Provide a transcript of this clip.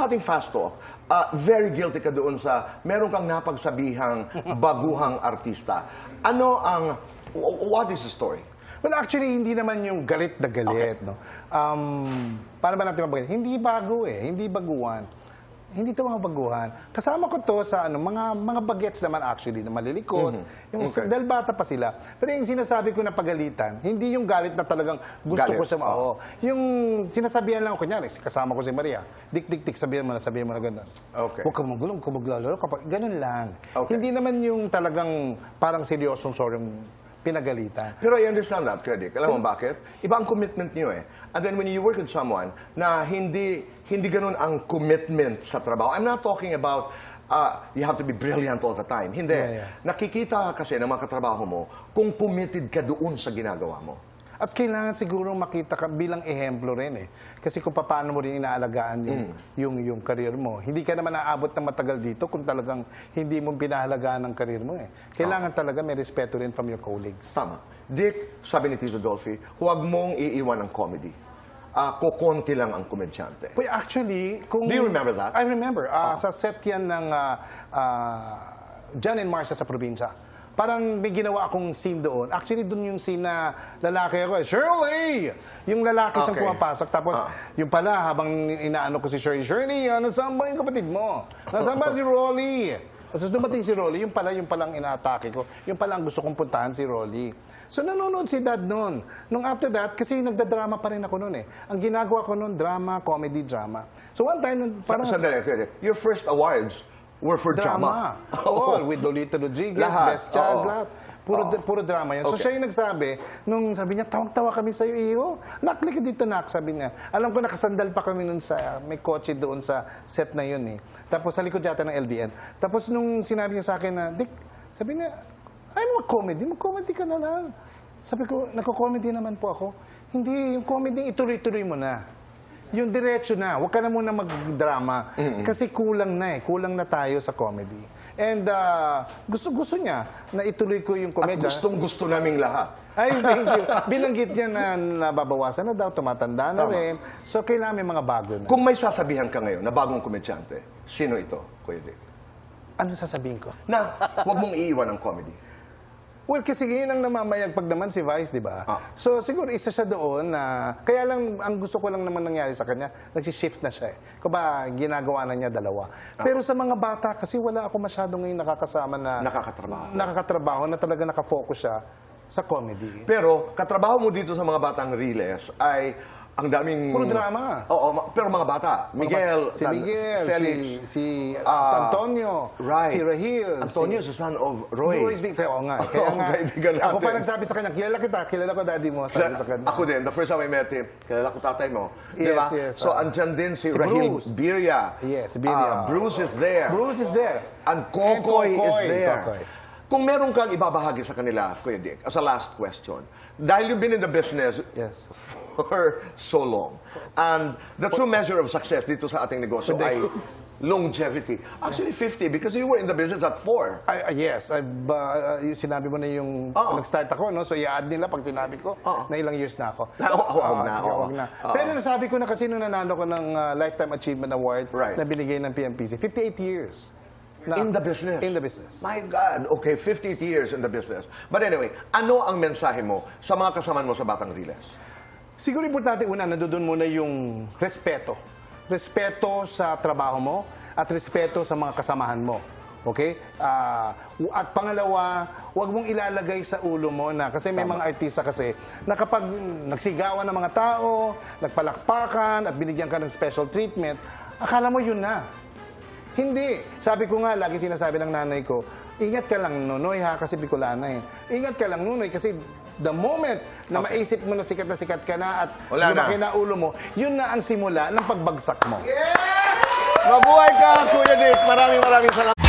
sa ating fast talk, ah, very guilty ka doon sa meron kang napagsabihang baguhang artista. Ano ang, wh- what is the story? Well, actually, hindi naman yung galit na galit. No? Um, paano ba natin mabagay? Hindi bago eh. Hindi baguhan. Hindi to mga baguhan. Kasama ko to sa ano, mga mga bagets naman actually na malilikot. Yung Okay. dahil bata pa sila. Pero yung sinasabi ko na pagalitan, hindi yung galit na talagang gusto Galit, ko siya. oo. Oo. Yung sinasabihan lang, kunyari, kasama ko si Maria. Dik, dik, dik, sabihan mo na, sabihan mo na gano'n. Okay. Huwag ka magulo, huwag ka maglalaro. Kapag, ganun lang. Okay. Hindi naman yung talagang parang seryosong soryong pinagalitan. Pero I understand that, Credit. Alam mo bakit? Iba ang commitment niyo eh. And then when you work with someone na hindi hindi ganun ang commitment sa trabaho. I'm not talking about uh, you have to be brilliant all the time. Hindi. Yeah, yeah. Nakikita kasi ng mga katrabaho mo kung committed ka doon sa ginagawa mo. At kailangan siguro makita ka bilang ehemplo rin eh. Kasi kung paano mo rin inaalagaan yung, yung, yung career mo. Hindi ka naman aabot ng matagal dito kung talagang hindi mo pinahalagaan ang career mo eh. Kailangan talaga may respeto rin from your colleagues. Tama. Dick, sabi ni Tito Dolphy, huwag mong iiwan ang comedy. Ah, kukonti lang ang komedyante. Well, actually, kung... Do you remember that? I remember. Ah, Sa set yan ng ah, ah, John and Marcia sa probinsya. Parang may ginawa akong scene doon. Actually, doon yung scene na lalaki ako eh, Shirley! Yung lalaki siyang Okay. pumapasok. Tapos, Ah. yung pala, habang inaano ko si Shirley, Shirley, ah, nasaan ba yung kapatid mo? Nasaan ba si Rolly? Tapos dumating si Rolly, yung pala yung palang inaatake ko. Yung pala ang gusto kong puntahan si Rolly. So nanonood si Dad noon. Nung after that, kasi nagdadrama pa rin ako noon eh. Ang ginagawa ko noon, drama, comedy, drama. So one time, parang Sandali, sandali. Your first awards were for drama. drama. All with Lolita Rodriguez, Lahat, Best Child, oo. lahat. Puro, Oo. puro drama yun. So Okay. siya yung nagsabi, nung sabi niya, tawag-tawa kami sa'yo, iyo. Naklik ka dito, nak, sabi niya. Alam ko, nakasandal pa kami nun sa, may kotse doon sa set na yun eh. Tapos sa likod yata ng LDN. Tapos nung sinabi niya sa akin na, Dick, sabi niya, ay mag-comedy, mag-comedy ka na lang. Sabi ko, nagko-comedy naman po ako. Hindi, yung comedy, ituloy-tuloy mo na. Yung diretso na, huwag ka na muna mag-drama. Kasi kulang na eh, kulang na tayo sa comedy. And ah, gusto-gusto niya na ituloy ko yung At komedya. gustong gusto naming lahat. Ay, thank you. Bilanggit niya na nababawasan na daw, tumatanda na Tama. rin. So, kailangan may mga bago na. Kung may sasabihan ka ngayon na bagong komedyante, sino ito, Kuya Dick? Ano sasabihin ko? Na huwag mong iiwan ang comedy. Well, kasi yun ang namamayagpag naman si Vice, di ba? Ah. So, siguro isa siya doon na... Kaya lang, ang gusto ko lang naman nangyari sa kanya, nag-shift na siya eh. Kung ba, ginagawa na niya dalawa. Pero sa mga bata, kasi wala ako masyado ngayon nakakasama na... Nakakatrabaho. Nakakatrabaho na talaga nakafocus siya sa comedy. Pero katrabaho mo dito sa mga batang Riles ay ang daming... Puro drama. Oo, ma- pero mga bata. Miguel, si Tan- Miguel, Felix, si, si ah, Antonio, right. si Rahil, Antonio, si, si son of Roy. Royce Big. Kaya, oo nga. Kaya Oo, nga, ako pa nagsabi sa kanya, kilala kita, kilala ko daddy mo, sabi sa kanya. Ako din, the first time I met him, kilala ko tatay mo. Yes, ba? yes, So, ah. andyan din si, Si Rahil Bruce. Birya. Yes, Birya. Ah, Bruce is there. Bruce is there. And Kokoy, is Kokoy, there. Kokoy. Kung meron kang ibabahagi sa kanila, Kuya Dick, as a last question, dahil you've been in the business Yes. For so long, and the true measure of success dito sa ating negosyo ay longevity. Actually, 50 because you were in the business at 4. I, uh, yes, I've, uh, yung sinabi mo na yung Oo. nag-start ako, no? so i-add nila pag sinabi ko Oo. na ilang years na ako. Na, oo, oo, Ah, na, oo. wag na. Oo. Pero nasabi ko na kasi nung nanalo ko ng uh, Lifetime Achievement Award Right. na binigay ng PMPC, 58 years. na- In the business? In the business. My God, okay, 50 years in the business. But anyway, ano ang mensahe mo sa mga kasamaan mo sa Batang Riles? Siguro importante una, nandoon muna yung respeto. Respeto sa trabaho mo at respeto sa mga kasamahan mo. Okay? W- at pangalawa, huwag mong ilalagay sa ulo mo na, kasi may mga artista kasi, na kapag nagsigawan ng mga tao, nagpalakpakan at binigyan ka ng special treatment, akala mo yun na. Hindi. Sabi ko nga, lagi sinasabi ng nanay ko, ingat ka lang, Nonoy, ha, kasi Bicolana eh. Ingat ka lang, Nonoy, kasi the moment na maisip mo na sikat na sikat ka na at Wala na. lumaki na ulo mo, yun na ang simula ng pagbagsak mo. Mabuhay ka, Kuya Dick. Maraming maraming salamat.